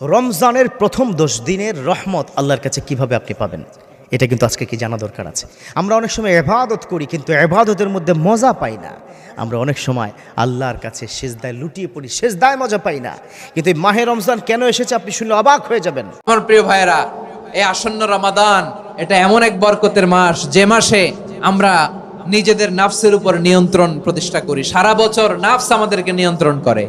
রমজানের প্রথম দশ দিনের রহমত আল্লাহর কাছে কীভাবে আপনি পাবেন? এটা কিন্তু আজকে কি জানা দরকার আছে? আমরা অনেক সময় এবাদত করি, কিন্তু এবাদতের মধ্যে মজা পাই না। আমরা অনেক সময় আল্লাহর কাছে সেজদায় লুটিয়ে পড়ি, সেজদায় মজা পাই না। কিন্তু এই মাহে রমজান কেন এসেছে আপনি শুনলে অবাক হয়ে যাবেন। আমার প্রিয় ভাইয়েরা, এই আসন্ন রমাদান, এটা এমন এক বরকতের মাস, যে মাসে আমরা নিজেদের নাফসের উপর নিয়ন্ত্রণ প্রতিষ্ঠা করি। সারা বছর নাফস আমাদেরকে নিয়ন্ত্রণ করে।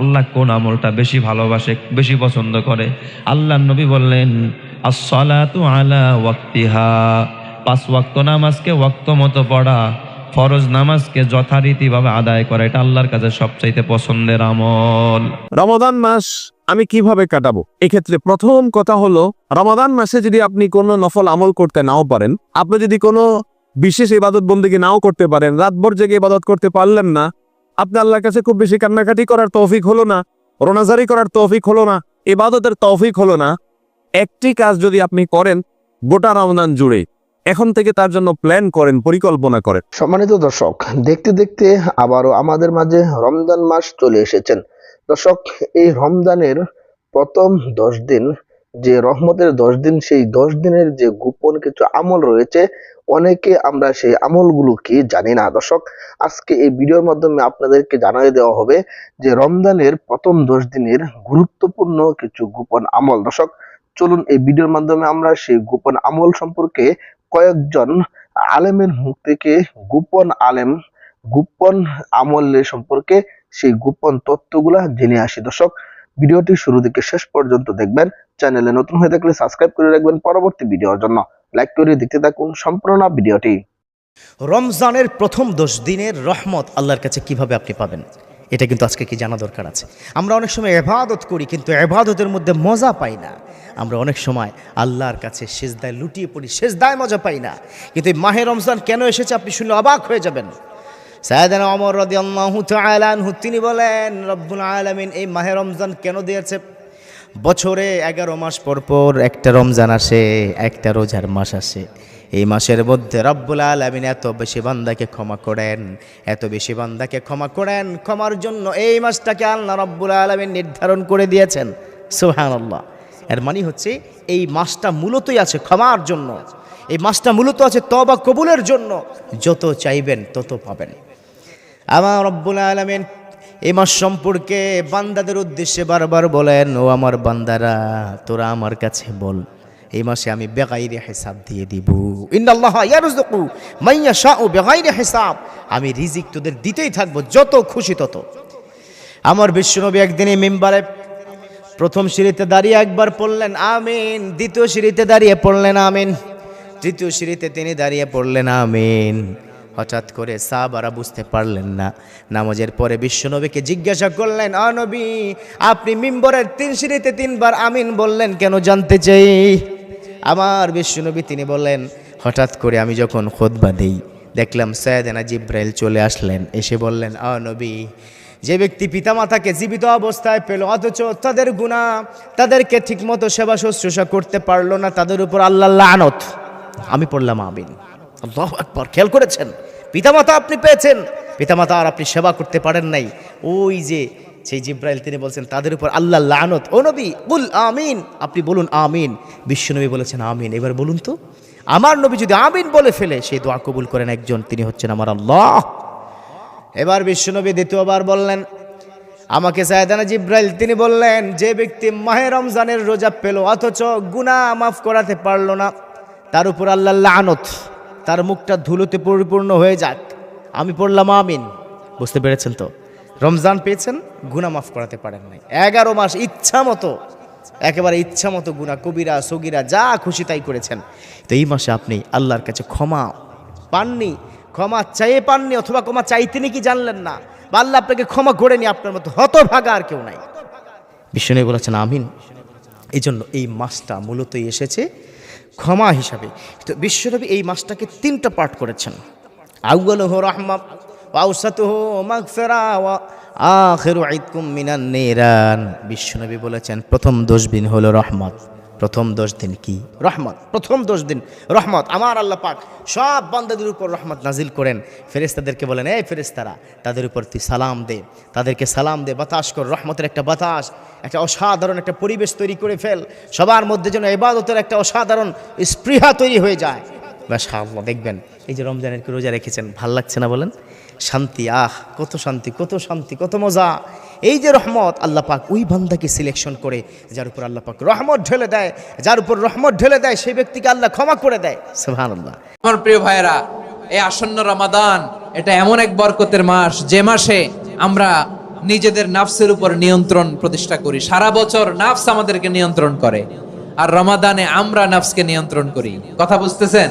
আল্লাহ কোন আমলটা বেশি ভালোবাসে, বেশি পছন্দ করে? আল্লাহ নবী বললেন আলা পাঁচ ওয়াক্ত নামাজকে ওয়াক্ত মতো পড়া, ফরজ নামাজকে যথারীতিভাবে আদায় করা, এটা আল্লাহর কাছে সবচাইতে পছন্দের আমল। রমাদান মাস আমি কীভাবে কাটাবো? এক্ষেত্রে প্রথম কথা হলো রমাদান মাসে যদি আপনি কোনো নফল আমল করতে নাও পারেন, আপনি যদি কোনো বিশেষ ইবাদত বন্দিকে নাও করতে পারেন, রাতভর জেগে ইবাদত করতে পারলেন না আপনি আল্লাহর কাছে খুব বেশি কান্নাকাটি করার তৌফিক হলো না, রোনাজারি করার তৌফিক হলো না, ইবাদতের তৌফিক হলো না। একটি কাজ যদি আপনি করেন, গোটা রমজান জুড়ে, এখন থেকে তার জন্য প্ল্যান করেন, পরিকল্পনা করেন। সম্মানিত দর্শক, দেখতে দেখতে আবারও আমাদের মাঝে রমজান মাস চলে এসেছেন। দর্শক, এই রমজানের প্রথম দশ দিন যে রহমতের দশ দিন, সেই দশ দিনের যে গোপন কিছু আমল রয়েছে, অনেকে আমরা সেই আমলগুলো কি জানি না। দর্শক, আজকে এই ভিডিওর মাধ্যমে আপনাদেরকে জানিয়ে দেওয়া হবে যে রমজানের প্রথম দশ দিনের গুরুত্বপূর্ণ কিছু গোপন আমল। দর্শক, চলুন এই ভিডিওর মাধ্যমে আমরা সেই গোপন আমল সম্পর্কে কয়েকজন আলেমের মুখ থেকে গোপন আলেম, গোপন আমলের সম্পর্কে সেই গোপন তথ্যগুলা জেনে আসি। দর্শক ভিডিওটি শুরু থেকে শেষ পর্যন্ত দেখবেন। চ্যানেলে নতুন হয়ে থাকলে সাবস্ক্রাইব করে রাখবেন পরবর্তী ভিডিওর জন্য। লাইক করে দেখতে থাকুন সম্পূর্ণ ভিডিওটি। রমজানের প্রথম দশ দিনের রহমত আল্লাহর কাছে কীভাবে আপনি পাবেন? এটা কিন্তু আজকে কি জানা দরকার আছে? আমরা অনেক সময় এবাদত করি, কিন্তু এবাদতের মধ্যে মজা পাই না। আমরা অনেক সময় আল্লাহর কাছে সেজদায় লুটিয়ে পড়ি, সেজদায় মজা পাই না। কিন্তু এই মাহে রমজান কেন এসেছে আপনি শুনলে অবাক হয়ে যাবেন। সায়দান অমর তাআলা আনহু, তিনি বলেন, রব্বুল আলমিন এই মাহে রমজান কেন দিয়েছে? বছরে এগারো মাস পর পর একটা রমজান আসে, একটা রোজার মাস আসে। এই মাসের মধ্যে রব্বুল আলমিন এত বেশি বান্দাকে ক্ষমা করেন, এত বেশি বান্দাকে ক্ষমা করেন, ক্ষমার জন্য এই মাসটাকে আল্লাহ রব্বুল আলমিন নির্ধারণ করে দিয়েছেন। সুহানাল্লাহ এর মানে হচ্ছে, এই মাসটা মূলতই আছে ক্ষমার জন্য। এই মাসটা মূলত আছে তবা কবুলের জন্য। যত চাইবেন তত পাবেন। আমার রব্বুল আলমিন এই মাস সম্পর্কে বান্দাদের উদ্দেশ্যে বারবার বলেন, ও আমার বান্দারা, তোরা আমার কাছে বল। এই মাসে আমি বেগাইরে হিসাব দিয়ে দিব। ইন্নাল্লাহ ইয়ারযুকু মাইয়া শাউ বেগাইরে হিসাব। আমি রিজিক তোদের দিতেই থাকব, যত খুশি তত। আমার বিশ্বনবী একদিন এই মেম্বারে প্রথম সিঁড়িতে দাঁড়িয়ে একবার পড়লেন, আমিন। দ্বিতীয় সিঁড়িতে দাঁড়িয়ে পড়লেন, আমিন। তৃতীয় সিঁড়িতে তিনি দাঁড়িয়ে পড়লেন, আমিন। হঠাৎ করে সাহাবারা বুঝতে পারলেন না। নামাজের পরে বিশ্বনবীকে জিজ্ঞাসা করলেন অনবী আপনি মিম্বরের তিন সিঁড়িতে তিনবার আমিন বললেন, কেন জানতে চাই? আমার বিশ্বনবী তিনি বললেন, হঠাৎ করে আমি যখন খোদবা দেই, দেখলাম সৈয়দানা জিব্রাইল চলে আসলেন। এসে বললেন, আ নবী, যে ব্যক্তি পিতামাতাকে জীবিত অবস্থায় পেল, অথচ তাদের গুণা তাদেরকে ঠিকমতো সেবা শুশ্রূষা করতে পারল না, তাদের উপর আল্লাহ আনত আমি পড়লাম আমিন। আল্লাহ একবার খেয়াল করেছেন? পিতামাতা আপনি পেয়েছেন। পিতামাতা আর আপনি সেবা করতে পারেন নাই। ওই যে, সেই জিব্রাইল তিনি বলছেন, তাদের উপর আল্লাহ লানত। ও নবী, বুল আমিন। আপনি বলুন আমিন। বিশ্বনবী বলেছেন আমিন। এবার বলুন তো, আমার নবী যদি আমিন বলে ফেলে সেই দোয়া কবুল করেন একজন, তিনি হচ্ছেন আমার আল্লাহ। এবার বিশ্বনবী দ্বিতীয়বার বললেন, আমাকে সায়দানা জিব্রাইল তিনি বললেন, যে ব্যক্তি মাহে রমজানের রোজা পেল, অথচ গুনাহ মাফ করাতে পারল না, তার উপর আল্লাহ লানত। তার মুখটা ধুলোতে পরিপূর্ণ হয়ে যাক। আমি পড়লাম আমিন। বুঝতে পেরেছেন তো? রমজান পেয়েছেন, গুনাহ মাফ করাতে পারেন নাই। এগারো মাস ইচ্ছা মতো, একেবারে ইচ্ছা মতো গুণা কবিরা, সগিরা, যা খুশি তাই করেছেন। তো এই মাসে আপনি আল্লাহর কাছে ক্ষমা পাননি, ক্ষমা চাইয়ে পাননি অথবা ক্ষমা চাইতেনি কি জানলেন না, বা আল্লাহ আপনাকে ক্ষমা করেনি আপনার মতো হতভাগা আর কেউ নাই। বিষ্ণু বলেছেন, আমিন। এই জন্য এই মাসটা মূলত এসেছে ক্ষমা হিসাবে। তো বিশ্বনবী এই মাসটাকে তিনটা পাঠ করেছেন। আউ্বাল হো রহমা পাউসাত মাগফেরা, ওয়া আখিরু মিনান বিশ্বনবী বলেছেন, প্রথম দশ দিন হলো রহমত। প্রথম দশ দিন কি? রহমত। প্রথম দশ দিন রহমত। আমার আল্লাহ পাক সব বান্দাদের উপর রহমত নাজিল করেন। ফেরেস্তাদেরকে বলেন, এই ফেরেস্তারা তাদের উপর তুই সালাম দে। তাদেরকে সালাম দে। বাতাস কর, রহমতের একটা বাতাস, একটা অসাধারণ একটা পরিবেশ তৈরি করে ফেল। সবার মধ্যে যেন এবাদতের একটা অসাধারণ স্পৃহা তৈরি হয়ে যায়। বেশ দেখবেন। এই যে রমজানের কি রোজা রেখেছেন, ভালো লাগছে না বলেন? শান্তি, আহ, কত শান্তি কত শান্তি, কত মজা। এই যে রহমত আল্লাহ পাক ওই বান্দাকে সিলেকশন করে, যার উপর আল্লাহ পাক রহমত ঢেলে দেয়, যার উপর রহমত ঢেলে দেয়, সেই ব্যক্তিকে আল্লাহ ক্ষমা করে দেয়। সুবহান আল্লাহ আমার প্রিয় ভাইয়েরা, এই আসন্ন রমাদান, এটা এমন এক বরকতের মাস, যে মাসে আমরা নিজেদের নাফসের উপর নিয়ন্ত্রণ প্রতিষ্ঠা করি। সারা বছর নাফস আমাদেরকে নিয়ন্ত্রণ করে, আর রমাদানে আমরা নাফসকে নিয়ন্ত্রণ করি। কথা বুঝতেছেন?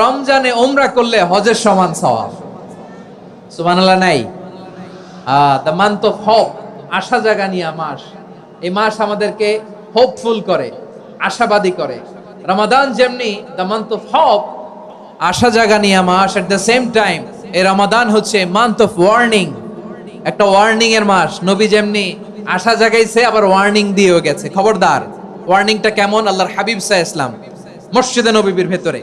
রমজানে ওমরা করলে হজের সমান সওয়াব। সুবহানাল্লাহ, নাই? দ্য মান্থ অফ হোপ আশা জাগানিয়া মাস। এই মাস আমাদেরকে হোপফুল করে, আশাবাদী করে। রমাদান যেমনি দ্য মান্থ অফ হোপ আশা জাগানিয়া মাস এট দ্য সেম টাইম এই রমাদান হচ্ছে মান্থ অফ ওয়ার্নিং একটা ওয়ার্নিং এর মাস। নবী যেমনি আশা জাগাইছে, আবার ওয়ার্নিং দিয়েও গেছে। খবরদার ওয়ার্নিংটা কেমন? আল্লাহর হাবিব সাহ ইসলাম, মসজিদে নবীর ভেতরে।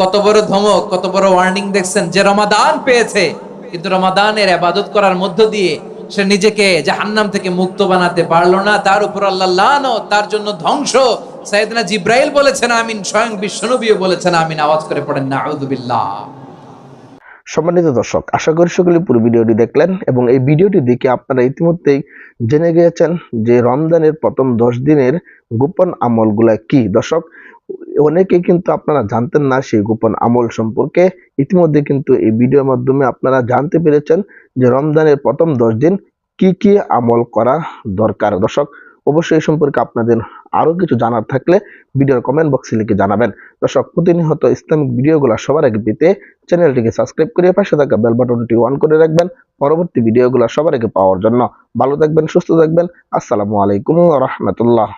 কত বড় ধমক, কত বড় ওয়ার্নিং দেখছেন যে রমাদান পেয়েছে। কিন্তু রমাদানের আবাদত করার মধ্য দিয়ে সে নিজেকে জাহান্নাম থেকে মুক্ত বানাতে পারল না। তার উপর আল্লাহ লানো তার জন্য ধ্বংস। সাইয়েদনা জিব্রাইল বলেছেন আমিন, স্বয়ং বিশ্বনবীও বলেছেন আমিন। আওয়াজ করে পড়েন, নাউযুবিল্লাহ। সম্মানিত দর্শক, আশা করি সকলে পুরো ভিডিওটি দেখলেন এবং এই ভিডিওটি দেখে আপনারা ইতিমধ্যেই জেনে গিয়েছেন যে রমজানের প্রথম দশ দিনের গোপন আমলগুলা কি। দর্শক অনেকেই কিন্তু আপনারা জানতেন না সেই গোপন আমল সম্পর্কে। ইতিমধ্যে কিন্তু এই ভিডিওর মাধ্যমে আপনারা জানতে পেরেছেন যে রমজানের প্রথম দশ দিন কি কি আমল করা দরকার। দর্শক, অবশ্যই সম্পর্কে আপনাদের আরও কিছু জানার থাকলে ভিডিওর কমেন্ট বক্সে লিখে জানাবেন। দর্শক, প্রতিনিয়ত ইসলামিক ভিডিওগুলো সবার আগে পেতে চ্যানেলটিকে সাবস্ক্রাইব করে পাশে থাকা বেল বাটনটি অন করে রাখবেন পরবর্তী ভিডিওগুলো সবার আগে পাওয়ার জন্য। ভালো থাকবেন, সুস্থ থাকবেন। আসসালামু আলাইকুম রহমতুল্লাহ।